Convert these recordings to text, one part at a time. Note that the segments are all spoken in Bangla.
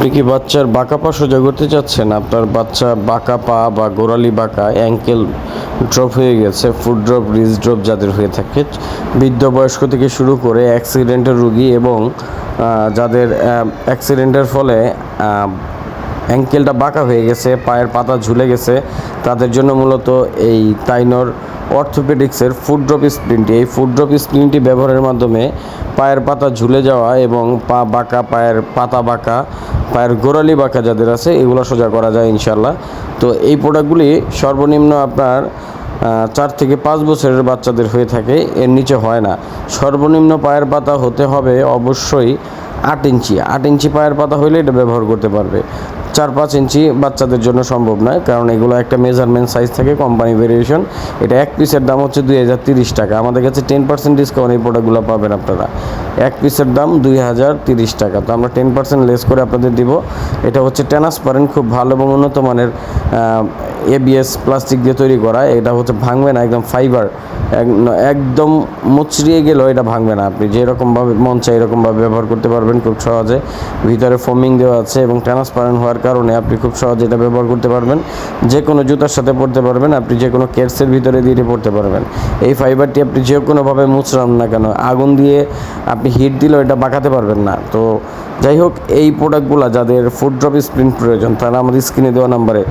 আপনি কি বাচ্চার বাঁকা পা সোজা করতে চাচ্ছেন? আপনার বাচ্চা বাঁকা পা বা গোড়ালি বাঁকা অ্যাঙ্কেল ড্রপ হয়ে গেছে ফুড ড্রপ রিজ ড্রপ যাদের হয়ে থাকে। বৃদ্ধ বয়স্ক থেকে শুরু করে অ্যাক্সিডেন্টের রুগী এবং যাদের অ্যাক্সিডেন্টের ফলে অ্যাঙ্কেলটা বাঁকা হয়ে গেছে, পায়ের পাতা ঝুলে গেছে। তাদের জন্য মূলত এই তাইনর অর্থোপেডিক্সের ফুড ড্রপ স্প্রিনটি এই ফুড ড্রপ স্প্রিনটি ব্যবহারের মাধ্যমে পায়ের পাতা ঝুলে যাওয়া এবং পা বাঁকা, পায়ের পাতা বাঁকা, পায়ের গোড়ালি বাঁকা যাদের আছে, এগুলো সোজা করা যায় ইনশাল্লাহ তো এই প্রোডাক্টগুলি সর্বনিম্ন আপনার চার থেকে পাঁচ বছরের বাচ্চাদের হয়ে থাকে, এর নিচে হয় না। সর্বনিম্ন পায়ের পাতা হতে হবে অবশ্যই আট ইঞ্চি। আট ইঞ্চি পায়ের পাতা হইলে এটা ব্যবহার করতে পারবে। চার পাঁচ ইঞ্চি বাচ্চাদের জন্য সম্ভব নয়, কারণ এগুলো একটা মেজারমেন্ট সাইজ থাকে কোম্পানি ভেরিয়েশন এটা এক পিসের দাম হচ্ছে দুই হাজার তিরিশ টাকা। আমাদের কাছে টেন পার্সেন্ট ডিসকাউন্ট এই প্রোডাক্টগুলো পাবেন আপনারা। এক পিসের দাম দুই হাজার তিরিশ টাকা। তো আমরা টেন পার্সেন্ট লেস করে আপনাদের দিব। এটা হচ্ছে ট্রান্সপারেন্ট খুব ভালো এবং উন্নত মানের এবিএস প্লাস্টিক দিয়ে তৈরি করা, এটা হচ্ছে ভাঙবে না, একদম ফাইবার একদম মুচড়িয়ে গেলেও এটা ভাঙবে না। আপনি যেরকমভাবে মন চাই এরকমভাবে ব্যবহার করতে পারবেন খুব সহজে। ভিতরে ফোমিং দেওয়া আছে এবং ট্রান্সপারেন্ট হওয়ার কারণে আপনি খুব সহজে এটা ব্যবহার করতে পারবেন। যে কোনো জুতার সাথে পরতে পারবেন, আপনি যে কোনো কেটসের ভিতরে দিয়ে পরতে পারবেন। এই ফাইবারটি আপনি যে কোনোভাবে মুচড়ান না কেন, আগুন দিয়ে আপনি হিট দিলেও এটা বাঁকাতে পারবেন না। তো যাই হোক, এই প্রোডাক্টগুলো যাদের ফুড ড্রপ স্প্রিন্ট প্রয়োজন, তারা আমাদের স্ক্রিনে দেওয়া নাম্বারে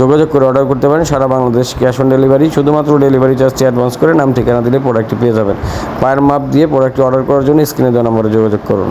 যোগাযোগ করে অর্ডার করতে পারেন। সারা বাংলাদেশ ক্যাশ অন ডেলিভারি শুধুমাত্র ডেলিভারি চার্জটি অ্যাডভান্স করে নাম, ঠিকানা দিলে প্রোডাক্টটি পেয়ে যাবেন। পায়ের মাপ দিয়ে প্রোডাক্টটি অর্ডার করার জন্য স্ক্রিনে দেওয়া নম্বরে যোগাযোগ করুন।